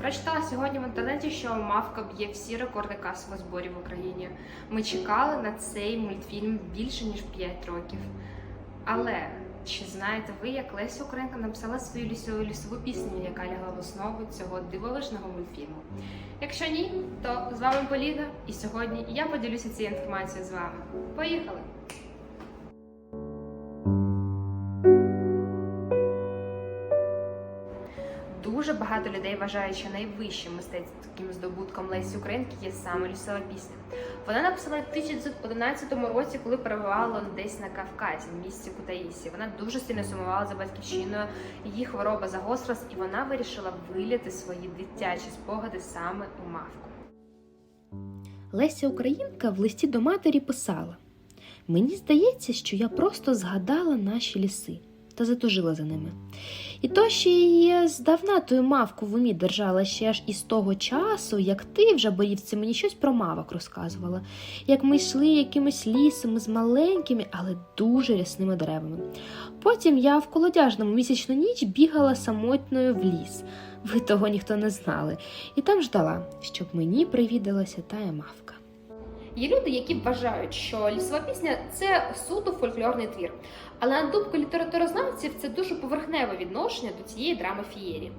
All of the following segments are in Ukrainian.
Прочитала сьогодні в інтернеті, що мавка б'є всі рекорди касових зборів в Україні. Ми чекали на цей мультфільм більше ніж 5 років. Але чи знаєте ви, як Леся Українка написала свою лісову лісову пісню, яка лягла в основу цього дивовижного мультфільму? Якщо ні, то з вами Поліна, і сьогодні я поділюся цією інформацією з вами. Поїхали! Дуже багато людей вважають, що найвищим мистецьким здобутком Лесі Українки є саме лісова пісня. Вона написала в 1911 році, коли перебувала десь на Кавказі, в місті Кутаїсі. Вона дуже сильно сумувала за батьківщиною. Її хвороба загострилась, і вона вирішила виліти свої дитячі спогади саме у мавку. Леся Українка в листі до матері писала: Мені здається, що я просто згадала наші ліси та затужила за ними. І то ще її здавна тою мавку в умі держала ще аж із того часу, як ти вже борівці мені щось про мавок розказувала, як ми йшли якимись лісами з маленькими, але дуже рясними деревами. Потім я в колодяжному місячну ніч бігала самотною в ліс. Ви того ніхто не знали, і там ждала, щоб мені привідалася тая мавка. Є люди, які вважають, що лісова пісня це суто фольклорний твір. Але на думку літературознавців, це дуже поверхневе відношення до цієї драми фієрі.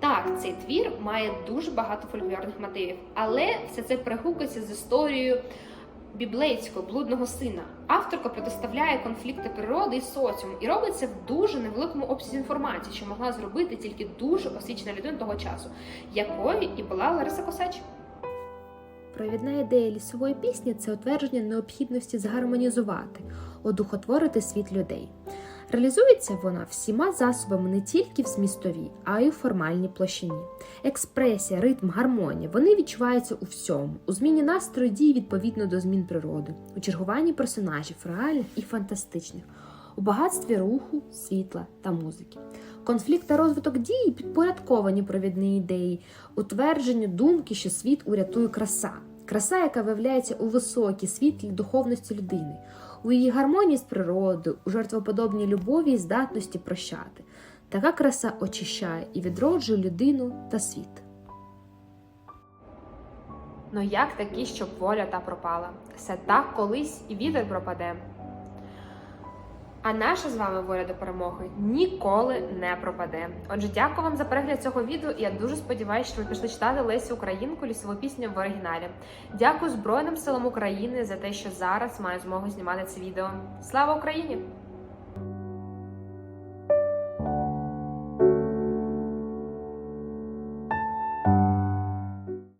Так, цей твір має дуже багато фольклорних мотивів, але все це перегукується з історією біблейського блудного сина. Авторка протиставляє конфлікти природи і соціуму і робить це в дуже невеликому обсязі інформації, що могла зробити тільки дуже освічена людина того часу, якою і була Лариса Косач. Провідна ідея лісової пісні це утвердження необхідності згармонізувати, одухотворити світ людей. Реалізується вона всіма засобами не тільки в змістовій, а й у формальній площині. Експресія, ритм, гармонія вони відчуваються у всьому, у зміні настрою дій відповідно до змін природи, у чергуванні персонажів, реальних і фантастичних, у багатстві руху, світла та музики. Конфлікт та розвиток дії підпорядковані провідні ідеї, утвердженню думки, що світ урятує краса. Краса, яка виявляється у високій світлій духовності людини, у її гармонії з природою, у жертвоподобній любові і здатності прощати. Така краса очищає і відроджує людину та світ. Ну як такі, щоб воля та пропала? Все так колись і вітер пропаде. А наша з вами воля до перемоги ніколи не пропаде. Отже, дякую вам за перегляд цього відео, і я дуже сподіваюся, що ви пішли читати Лесю Українку лісову пісню в оригіналі. Дякую Збройним силам України за те, що зараз маю змогу знімати це відео. Слава Україні!